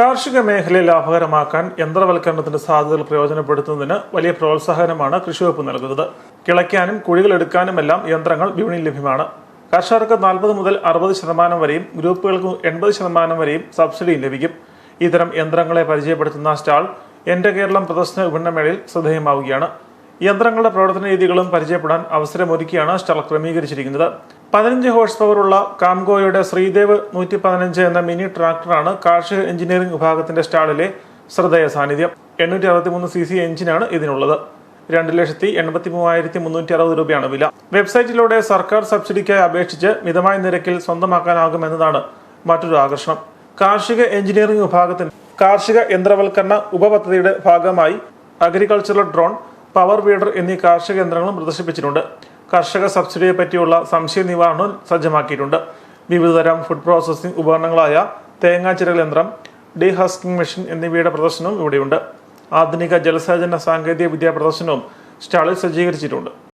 കാർഷിക മേഖലയെ ലാഭകരമാക്കാൻ യന്ത്രവൽക്കരണത്തിന്റെ സാധ്യതകൾ പ്രയോജനപ്പെടുത്തുന്നതിന് വലിയ പ്രോത്സാഹനമാണ് കൃഷിവകുപ്പ് നൽകുന്നത്. കിളയ്ക്കാനും കുഴികളെടുക്കാനുമെല്ലാം യന്ത്രങ്ങൾ വിപണിയിൽ ലഭ്യമാണ്. കർഷകർക്ക് നാൽപ്പത് മുതൽ അറുപത് ശതമാനം വരെയും ഗ്രൂപ്പുകൾക്ക് എൺപത് ശതമാനം വരെയും സബ്സിഡിയും ലഭിക്കും. ഇത്തരം യന്ത്രങ്ങളെ പരിചയപ്പെടുത്തുന്ന സ്റ്റാൾ എന്റെ കേരളം പ്രദർശന വിപണനമേളയിൽ ശ്രദ്ധേയമാവുകയാണ്. യന്ത്രങ്ങളുടെ പ്രവർത്തന രീതികളും പരിചയപ്പെടാൻ അവസരമൊരുക്കിയാണ് സ്റ്റാൾ ക്രമീകരിച്ചിരിക്കുന്നത്. പതിനഞ്ച് ഹോഴ്സ് പവറുള്ള കാംഗോയുടെ ശ്രീദേവ് നൂറ്റി പതിനഞ്ച് എന്ന മിനി ട്രാക്ടറാണ് കാർഷിക എഞ്ചിനീയറിംഗ് വിഭാഗത്തിന്റെ സ്റ്റാളിലെ ശ്രദ്ധേയ സാന്നിധ്യം. എണ്ണൂറ്റി അറുപത്തിമൂന്ന് സി സി എഞ്ചിനാണ് ഇതിനുള്ളത്. രണ്ട് ലക്ഷത്തി എൺപത്തി മൂവായിരത്തി മുന്നൂറ്റി അറുപത് രൂപയാണ് വില. വെബ്സൈറ്റിലൂടെ സർക്കാർ സബ്സിഡിക്കായി അപേക്ഷിച്ച് മിതമായ നിരക്കിൽ സ്വന്തമാക്കാനാകുമെന്നതാണ് മറ്റൊരു ആകർഷണം. കാർഷിക എഞ്ചിനീയറിംഗ് വിഭാഗത്തിന് കാർഷിക യന്ത്രവൽക്കരണ ഉപപദ്ധതിയുടെ ഭാഗമായി അഗ്രികൾച്ചറൽ ഡ്രോൺ പവർ വീഡർ എന്നീ കാർഷിക യന്ത്രങ്ങളും പ്രദർശിപ്പിച്ചിട്ടുണ്ട്. കർഷക സബ്സിഡിയെ പറ്റിയുള്ള സംശയ നിവാരണം സജ്ജമാക്കിയിട്ടുണ്ട്. വിവിധതരം ഫുഡ് പ്രോസസ്സിംഗ് ഉപകരണങ്ങളായ തേങ്ങാ ചിരകൾ യന്ത്രം ഡീഹസ്കിംഗ് മെഷീൻ എന്നിവയുടെ പ്രദർശനവും ഇവിടെയുണ്ട്. ആധുനിക ജലസേചന സാങ്കേതിക വിദ്യാ പ്രദർശനവും സ്റ്റാളിൽ സജ്ജീകരിച്ചിട്ടുണ്ട്.